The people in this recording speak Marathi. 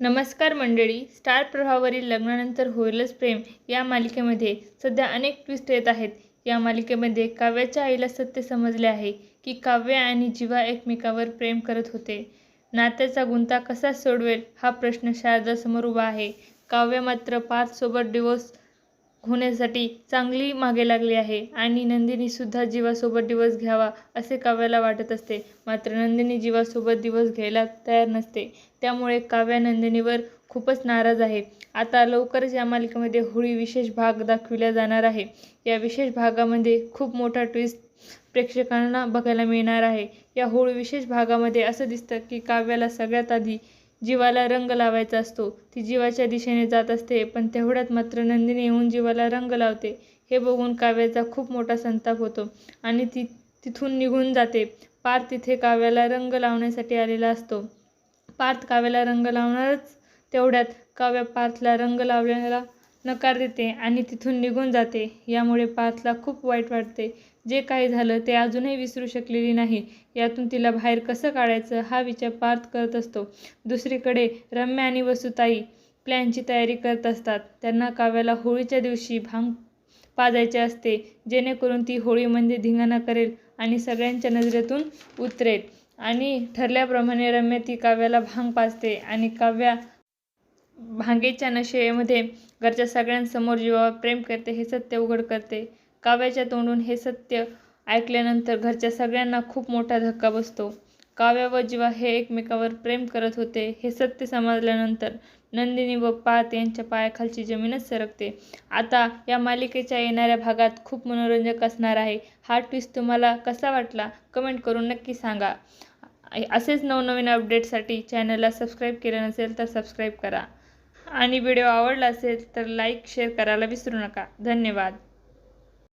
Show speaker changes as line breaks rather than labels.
नमस्कार मंडळी स्टार प्रवाहावरील लग्नानंतर होईलच प्रेम या मालिकेमध्ये सध्या अनेक ट्विस्ट येत आहेत. या मालिकेमध्ये काव्याच्या आईला सत्य समजले आहे की काव्य आणि जीवा एकमेकावर प्रेम करत होते. नात्याचा गुंता कसा सोडवेल हा प्रश्न शारदासमोर उभा आहे. काव्य मात्र पार्थसोबत डिवोर्स होण्यासाठी चांगली मागे लागली आहे. आणि नंदिनीसुद्धा जीवासोबत दिवस घ्यावा असे काव्याला वाटत असते. मात्र नंदिनी जीवासोबत दिवस घ्यायला तयार नसते. त्यामुळे काव्या नंदिनीवर खूपच नाराज आहे. आता लवकरच या मालिकेमध्ये होळी विशेष भाग दाखविला जाणार आहे. या विशेष भागामध्ये खूप मोठा ट्विस्ट प्रेक्षकांना बघायला मिळणार आहे. या होळी विशेष भागामध्ये असं दिसतं की काव्याला सगळ्यात आधी जीवाला रंग लावायचा असतो. ती जीवाच्या दिशेने जात असते पण तेवढ्यात मात्र नंदिनी येऊन जीवाला रंग लावते. हे बघून काव्याचा खूप मोठा संताप होतो आणि ती तिथून निघून जाते. पार्थ तिथे काव्याला रंग लावण्यासाठी आलेला असतो. पार्थ काव्याला रंग लावणारच तेवढ्यात काव्या पार्थला रंग लावल्याला नकार देते आणि तिथून निघून जाते. यामुळे पार्थला खूप वाईट वाटते. जे काही झालं ते अजूनही विसरू शकलेली नाही. यातून तिला बाहेर कसं काढायचं हा विचार पार्थ करत असतो. दुसरीकडे रम्या आणि वसुताई प्लॅनची तयारी करत असतात. त्यांना काव्याला होळीच्या दिवशी भांग पाजायचे असते जेणेकरून ती होळी म्हणजे धिंगाणा करेल आणि सगळ्यांच्या नजरेतून उतरेल. आणि ठरल्याप्रमाणे रम्या ती काव्याला भांग पाजते आणि काव्या भांगेच्या नशेमध्ये घरच्या सगळ्यांसमोर जीवावर प्रेम करते हे सत्य उघड करते. काव्याच्या तोंडून हे सत्य ऐकल्यानंतर घरच्या सगळ्यांना खूप मोठा धक्का बसतो. काव्या व जीवा हे एकमेकावर प्रेम करत होते. हे सत्य समजल्यानंतर नंदिनी व पात यांच्या पायाखालची जमीनच सरकते. आता या मालिकेच्या येणाऱ्या भागात खूप मनोरंजक असणार आहे. हा ट्विस्ट तुम्हाला कसा वाटला? कमेंट करून नक्की सांगा. असेच नवनवीन अपडेटसाठी चॅनलला सबस्क्राईब केलं नसेल तर सबस्क्राईब करा. आणि व्हिडिओ आवडला असेल तर लाईक शेअर करायला विसरू नका. धन्यवाद.